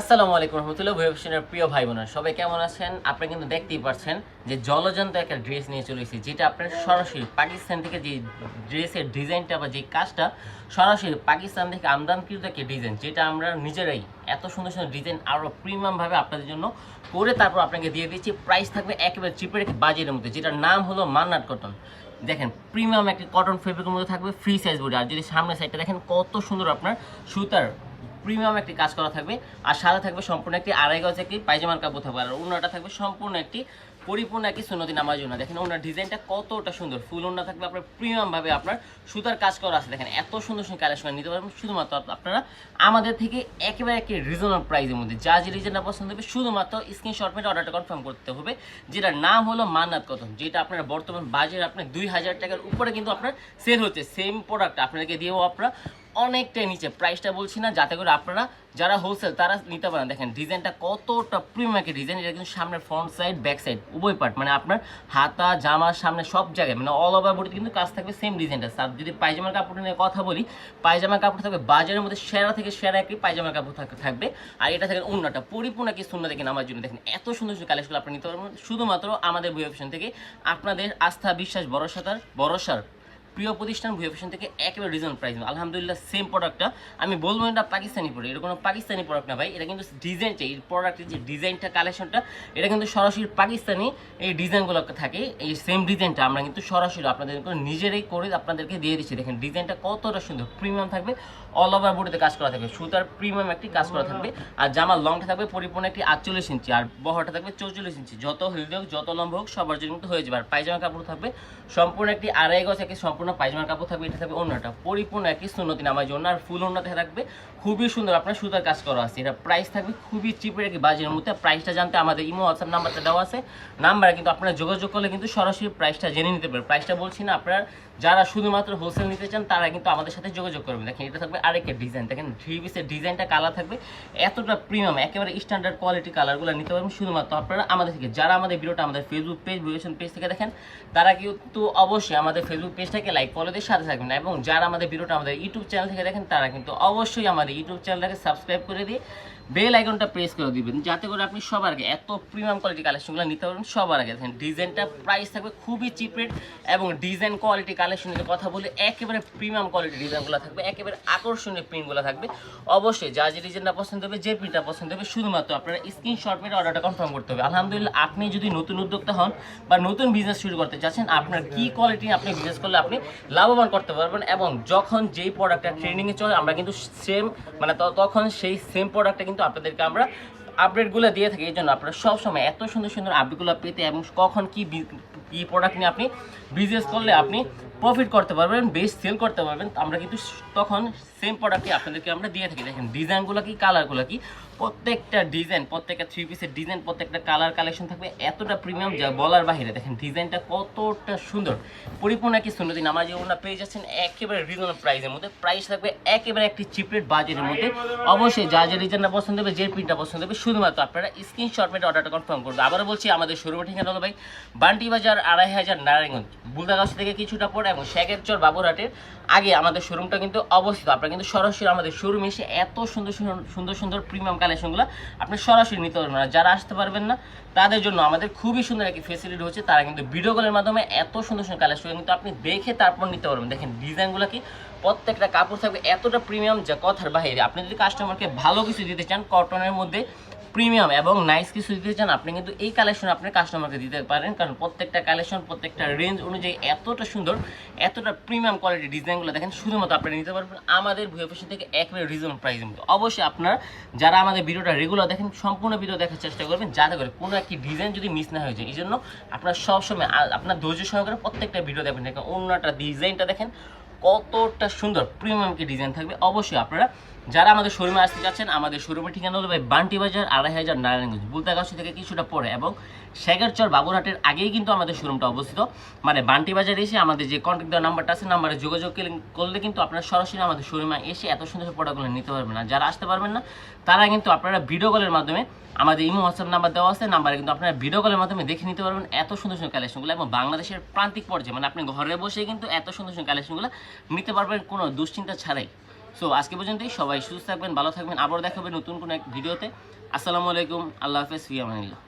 আসসালামু আলাইকুম রহমতুল্লাহ ভূষণের প্রিয় ভাই বোনেরা সবাই কেমন আছেন? আপনি কিন্তু দেখতেই পাচ্ছেন যে জলজন্ত একটা ড্রেস নিয়ে চলে এসেছি, যেটা আপনার সরাসরি পাকিস্তান থেকে যে ড্রেসের ডিজাইনটা বা যে কাজটা সরাসরি পাকিস্তান থেকে আমদানকৃত একটা ডিজাইন, যেটা আমরা নিজেরাই এত সুন্দর সুন্দর ডিজাইন আরও প্রিমিয়ামভাবে আপনাদের জন্য করে তারপর আপনাকে দিয়ে দিচ্ছি। প্রাইস থাকবে একেবারে চিপের বাজেটের মধ্যে, যেটার নাম হলো মান্নাট কটন। দেখেন, প্রিমিয়াম একটা কটন ফেব্রিকের মধ্যে থাকবে ফ্রি সাইজ বডি আর যদি সামনের সাইডটা দেখেন, কত সুন্দর আপনার সুতার প্রিমিয়াম একটি কাজ করা থাকবে। আর সাদা থাকবে সম্পূর্ণ একটি আড়াই গজ একটি পায়জামার কাপড় থাকবে। আর ওনাটা থাকবে সম্পূর্ণ একটি পরিপূর্ণ একটি সুন্নতি নামার জন্য দেখেন ওনার ডিজাইনটা কতটা সুন্দর। ফুল ওনা থাকবে আপনার প্রিমিয়াম ভাবে আপনার সুতার কাজ করা আছে। দেখেন এত সুন্দর সুন্দর কালেকশন নিতে পারবেন। শুধুমাত্র আপনারা আমাদের থেকে একেবারে একটি রিজনেবল প্রাইসের মধ্যে যা যে ডিজাইনটা পছন্দ হবে, শুধুমাত্র স্ক্রিনশট মেরে অর্ডারটা কনফার্ম করতে হবে, যেটার নাম হলো মান্নাত কটন যেটা আপনার বর্তমান বাজারে আপনার দুই হাজার টাকার উপরে কিন্তু আপনার সেল হচ্ছে। সেম প্রোডাক্ট আপনাদেরকে দিয়েও আপনারা অনেকটাই নিচে। প্রাইসটা বলছি না, যাতে করে আপনারা যারা হোলসেল তারা নিতে পারেন। দেখেন ডিজাইনটা কতটা প্রিমিয়াম একটা ডিজাইন এটা কিন্তু সামনের ফ্রন্ট সাইড ব্যাক সাইড উভয় পার্ট মানে আপনার হাতা, জামা, সামনে সব জায়গায় মানে অল ওভার বডিতে কিন্তু কাজ থাকবে সেম ডিজাইনটা আর যদি পায়জামার কাপড় নিয়ে কথা বলি, পায়জামার কাপড় থাকবে বাজারের মধ্যে সেরা থেকে সেরা একটি পায়জামার কাপড় থাক- থাকবে। আর এটা থাকে অন্যটা পরিপূর্ণ কি শূন্য দেখেন আমার জন্য। দেখেন, এত সুন্দর সুন্দর কালেকশন আপনি নিতে পারবেন। শুধুমাত্র আমাদের বই অপশন থেকে আপনাদের আস্থা, বিশ্বাস ভরসাতার ভরসার প্রিয় প্রতিষ্ঠান ভুয়া ফ্যাশন থেকে একেবারে রিজন প্রাইস আলহামদুলিল্লাহ সেম প্রোডাক্টটা আমি বলব এটা পাকিস্তানি প্রোডাক্ট এটা কোনো পাকিস্তানি প্রোডাক্ট না ভাই। এটা কিন্তু ডিজাইনটা এই প্রোডাক্টের যে ডিজাইনটা কালেকশনটা এটা কিন্তু সরাসরি পাকিস্তানি এই ডিজাইনগুলো থাকে। এই সেম ডিজাইনটা আমরা কিন্তু সরাসরি আপনাদের নিজেরাই করে আপনাদেরকে দিয়ে দিচ্ছি। দেখেন ডিজাইনটা কতটা সুন্দর। প্রিমিয়াম থাকবে অল ওভার বডিতে কাজ করা থাকবে। সুতার প্রিমিয়াম একটি কাজ করা থাকবে। আর জামার লংটা থাকবে পরিপূর্ণ একটি আটচল্লিশ ইঞ্চি। আর বহরটা থাকবে চৌচল্লিশ ইঞ্চি। যত হেলদি হোক, যত লম্বা হোক, সবার জন্য হয়ে যাবে। আর পায়জামা কাপড় থাকবে, সম্পূর্ণ একটি আড়াই গজ একটি সম্পূর্ণ পায়জামার কাপড় থাকবে, এটা থাকবে অন্যটা পরিপূর্ণ একই সুন্নতি নামার জন্য। আর ফুল অন্যতে থাকবে, খুবই সুন্দর আপনার সুতার কাজ করা আছে। এটা প্রাইস থাকবে খুবই চিপের একটি বাজারের মধ্যে। প্রাইসটা জানতে আমাদের ইমো হোয়াটসঅ্যাপ নাম্বারটা দেওয়া আছে। নাম্বারে কিন্তু আপনারা যোগাযোগ করলে কিন্তু সরাসরি প্রাইসটা জেনে নিতে পারবেন। প্রাইসটা বলছি না, আপনারা যারা শুধুমাত্র হোলসেল নিতে চান, তারা কিন্তু আমাদের সাথে যোগাযোগ করবেন। দেখেন, এটা থাকবে আরেকটা ডিজাইন দেখেন থ্রি পিসের ডিজাইনটা কালার থাকবে। এতটা প্রিমিয়াম একেবারে স্ট্যান্ডার্ড কোয়ালিটি কালারগুলো নিতে পারবেন। শুধুমাত্র আপনারা আমাদের থেকে, যারা আমাদের ভিডিওটা আমাদের ফেসবুক পেজ ভিডিওশন পেজ থেকে দেখেন, তারা কিন্তু অবশ্যই আমাদের ফেসবুক পেজটাকে লাইক ফলো দিয়ে সাথে থাকবেন। এবং যারা আমাদের ভিডিওটা আমাদের ইউটিউব চ্যানেল থেকে দেখেন, তারা কিন্তু অবশ্যই আমাদের ইউটিউব চ্যানেলটাকে সাবস্ক্রাইব করে দিয়ে বেল আইকনটা প্রেস করে দিবেন, যাতে করে আপনি সবার আগে এত প্রিমিয়াম কোয়ালিটি কালেকশনগুলো নিতে পারবেন সবার আগে। দেখেন ডিজাইনটা প্রাইস থাকবে খুবই চিপ রেট এবং ডিজাইন কোয়ালিটি কালেকশনের কথা বলে একেবারে প্রিমিয়াম কোয়ালিটি ডিজাইনগুলো থাকবে, একেবারে আকর্ষণীয় প্রিন্টগুলো থাকবে। অবশ্যই যা যে ডিজাইনটা পছন্দ হবে, যে প্রিন্টটা পছন্দ হবে, শুধুমাত্র আপনারা স্ক্রিনশট মেরে অর্ডারটা কনফার্ম করতে হবে। আলহামদুলিল্লাহ, আপনি যদি নতুন উদ্যোক্তা হন বা নতুন বিজনেস শুরু করতে চাচ্ছেন, আপনার কি কোয়ালিটি আপনি বিজনেস করলে আপনি লাভবান করতে পারবেন এবং যখন যেই প্রোডাক্টটা ট্রেনিংয়ে চলে, আমরা কিন্তু সেম মানে তখন সেই সেম প্রোডাক্টটা কিন্তু আপনাদেরকে আমরা আপডেটগুলো দিয়ে থাকি এই জন্য আপনারা সবসময় এত সুন্দর সুন্দর আপডেটগুলো পেতে এবং কখন কি কি প্রোডাক্ট নিয়ে আপনি বিজনেস করলে আপনি প্রফিট করতে পারবেন বেশ সেল করতে পারবেন, আমরা কিন্তু তখন সেম প্রোডাক্টই আপনাদেরকে আমরা দিয়ে থাকি। দেখেন ডিজাইনগুলো কি কালারগুলো কি? প্রত্যেকটা ডিজাইন প্রত্যেকটা থ্রি পিসের ডিজাইন প্রত্যেকটা কালার কালেকশন থাকবে এতটা প্রিমিয়াম যা বলার বাইরে। দেখেন ডিজাইনটা কতটা সুন্দর। পরিপূর্ণ কি সুন্দর দিন আমার যে ওনার পেয়ে যাচ্ছেন একেবারে রিজনেবল প্রাইসের মধ্যে। প্রাইস থাকবে একেবারে একটি চিপ রেট বাজেটের মধ্যে। অবশ্যই যা যে ডিজাইনটা পছন্দ হবে, যে প্রিন্টটা পছন্দ হবে, শুধুমাত্র আপনারা স্ক্রিনশট মেরে অর্ডারটা কনফার্ম করবে আবারও বলছি, আমাদের শোরুম ঠিকানা হলো ভাই বান্টি বাজার আড়াই হাজার নারায়ণগঞ্জ। বুলদাগাছ থেকে কিছুটা পরে এবং শেখের চর বাবুরহাটের আগে আমাদের শোরুমটা কিন্তু অবস্থিত। আপনারা কিন্তু সরাসরি আমাদের শোরুম এসে এত সুন্দর সুন্দর সুন্দর প্রিমিয়াম কালেকশনগুলো আপনি সরাসরি নিতে পারবেন আর যারা আসতে পারবেন না, তাদের জন্য আমাদের খুবই সুন্দর একটি ফেসিলিটি হচ্ছে তারা কিন্তু ভিডিও কলের মাধ্যমে এত সুন্দর সুন্দর কালেকশন কিন্তু আপনি দেখে তারপর নিতে পারবেন। দেখেন ডিজাইনগুলো কি? প্রত্যেকটা কাপড় থাকবে এতটা প্রিমিয়াম যা কথার বাইরে আপনি যদি কাস্টমারকে ভালো কিছু দিতে চান কটনের মধ্যে প্রিমিয়াম এবং নাইস কিছু দিতে চান, আপনি কিন্তু এই কালেকশন আপনি কাস্টমারকে দিতে পারেন। কারণ প্রত্যেকটা কালেকশন প্রত্যেকটা রেঞ্জ অনুযায়ী এতটা সুন্দর, এতটা প্রিমিয়াম কোয়ালিটি ডিজাইনগুলো দেখেন, শুধুমাত্র আপনি নিতে পারবেন আমাদের ভুয়া ফ্যাশন থেকে একেবারে রিজনেবল প্রাইসের মধ্যে অবশ্যই আপনার যারা আমাদের ভিডিওটা রেগুলার দেখেন, সম্পূর্ণ ভিডিও দেখার চেষ্টা করবেন, যাতে করে কোনো একটি ডিজাইন যদি মিস না হয়ে যায়। এই জন্য আপনার সবসময়, আপনার ধৈর্য সহকারে প্রত্যেকটা ভিডিও দেখবেন। দেখেন অন্যটা ডিজাইনটা দেখেন কতটা সুন্দর প্রিমিয়াম কি ডিজাইন থাকবে, অবশ্যই আপনারা যারা আমাদের শোরুমে আসতে চাচ্ছেন, আমাদের শোরুমের ঠিকানা হলো ভাই বান্টি বাজার, আড়াই হাজার নারায়ণগঞ্জ, বুলতাগাছি থেকে কিছুটা পরে এবং শেখারচর বাবুরহাটের আগেই কিন্তু আমাদের শোরুমটা অবস্থিত। মানে বান্টি বাজারে এসে আমাদের যে কন্ট্যাক্ট দেওয়ার নাম্বারটা আছে নাম্বারে যোগাযোগ করলে কিন্তু আপনারা সরাসরি আমাদের শোরুমে এসে এত সুন্দর প্রোডাক্টগুলো নিতে পারবেন। না যারা আসতে পারবেন না, তারা কিন্তু আপনারা ভিডিও কলের মাধ্যমে আমাদের ইমো হোয়াটসঅ্যাপ নাম্বার দেওয়া আছে নাম্বারে কিন্তু আপনারা ভিডিও কলের মাধ্যমে দেখে নিতে পারবেন এত সুন্দর সুন্দর কালেকশনগুলো এবং বাংলাদেশের প্রান্তিক পর্যায়ে মানে আপনি ঘরে বসে কিন্তু এত সুন্দর সুন্দর কালেকশনগুলো নিতে পারবেন কোনো দুশ্চিন্তা ছাড়াই। সো আজকে পর্যন্তই। সবাই সুস্থ থাকবেন, ভালো থাকবেন। আবার দেখাবেন নতুন কোনো এক ভিডিওতে। আসসালামু আলাইকুম। আল্লাহ হাফেজ। ফিয়ামানিল্লাহ।